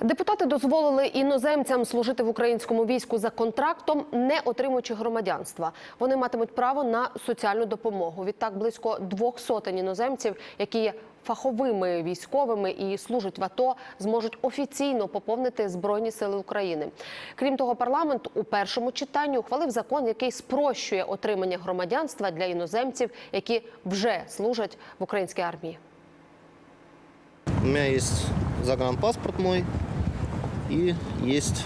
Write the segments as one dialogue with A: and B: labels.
A: Депутати дозволили іноземцям служити в українському війську за контрактом, не отримуючи громадянства. Вони матимуть право на соціальну допомогу. Відтак близько двох сотень іноземців, які є фаховими військовими і служать в АТО, зможуть офіційно поповнити збройні сили України. Крім того, парламент у першому читанні ухвалив закон, який спрощує отримання громадянства для іноземців, які вже служать в українській армії.
B: У меня есть загранпаспорт мой. И есть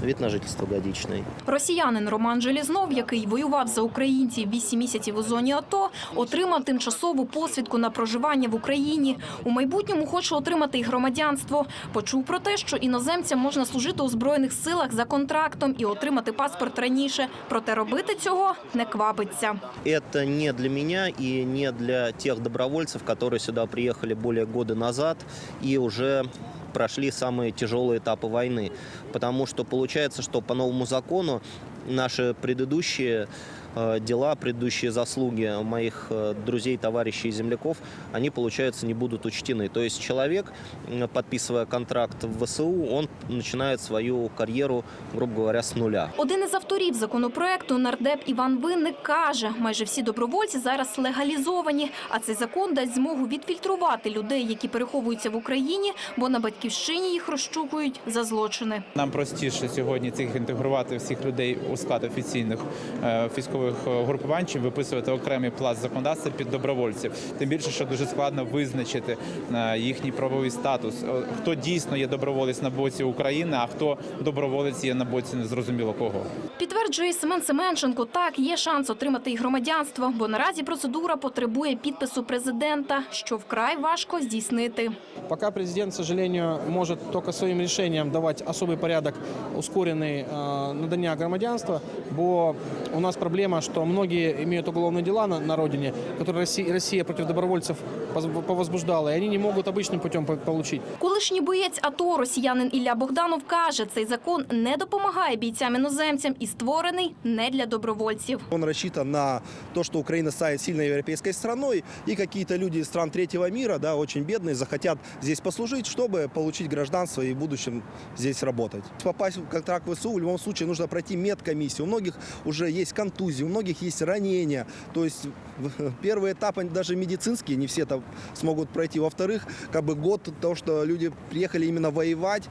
B: вид на жительство годичный.
C: Росіянин Роман Желізнов, який воював за українців 8 місяців у зоні АТО, отримав тимчасову посвідку на проживання в Україні. У майбутньому хоче отримати й громадянство. Почув про те, що іноземцям можна служити у збройних силах за контрактом і отримати паспорт раніше. Проте робити цього не квапиться.
B: Это не для меня и не для тех добровольцев, которые сюда приехали более года назад и уже прошли самые тяжелые этапы войны. Потому что получается, что по новому закону наши предыдущие э, дела, предыдущие заслуги моих э, друзей, товарищей и земляков, они, получается, не будут учтены. То есть человек, м, подписывая контракт в ВСУ, он начинает свою карьеру, грубо говоря, с нуля.
C: Один із авторів законопроекту нардеп Іван Винник каже, майже всі добровольці зараз легалізовані, а цей закон дасть змогу відфільтрувати людей, які переховуються в Україні, бо на батьківщині їх розшукують за злочини.
D: Нам простіше сьогодні цих інтегрувати всіх людей у склад офіційних е, військових е, групувань, чим виписувати окремий пласт законодавства під добровольців. Тим більше, що дуже складно визначити е, їхній правовий статус. Е, Хто дійсно є доброволець на боці України, а хто доброволець є на боці незрозуміло кого.
C: Підтверджує Семен Семенченко, так, є шанс отримати і громадянство, бо наразі процедура потребує підпису президента, що вкрай важко здійснити.
E: Пока президент, к сожалению, может только своим решением давать особый порядок, ускоренный э, надання громадянства, бо у нас проблема, что многие имеют уголовные дела на, на родине, которые Россия, Россия против добровольцев поз- повозбуждала, и они не могут обычным путем по- получить.
C: Колишній боєць АТО росіянин Ілля Богданов каже, цей закон не допомагає бійцям-іноземцям і створений не для добровольців.
F: Он рассчитан на то, что Украина станет сильной европейской страной, и какие-то люди из стран третьего мира, да, очень бедные, захотят здесь послужить, чтобы получить гражданство и в будущем здесь работать. Попасть в контракт в ВСУ в любом случае нужно пройти медкомиссию. У многих уже есть контузии, у многих есть ранения. То есть в- первый этап они даже медицинские не все это смогут пройти. Во-вторых, как бы год того, что люди приехали именно воевать,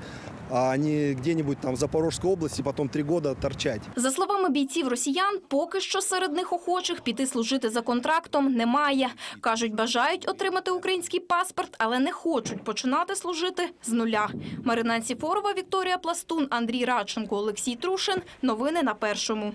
F: а не где-нибудь там в Запорожской области, потом три года торчать.
C: За словами бійців росіян, поки що серед них охочих піти служити за контрактом немає. Кажуть, бажають отримати український паспорт, але не хочуть починати служити з нуля. Марина Сіфорова, Вікторія Пластун, Андрій Радченко, Олексій Трушин. Новини на першому.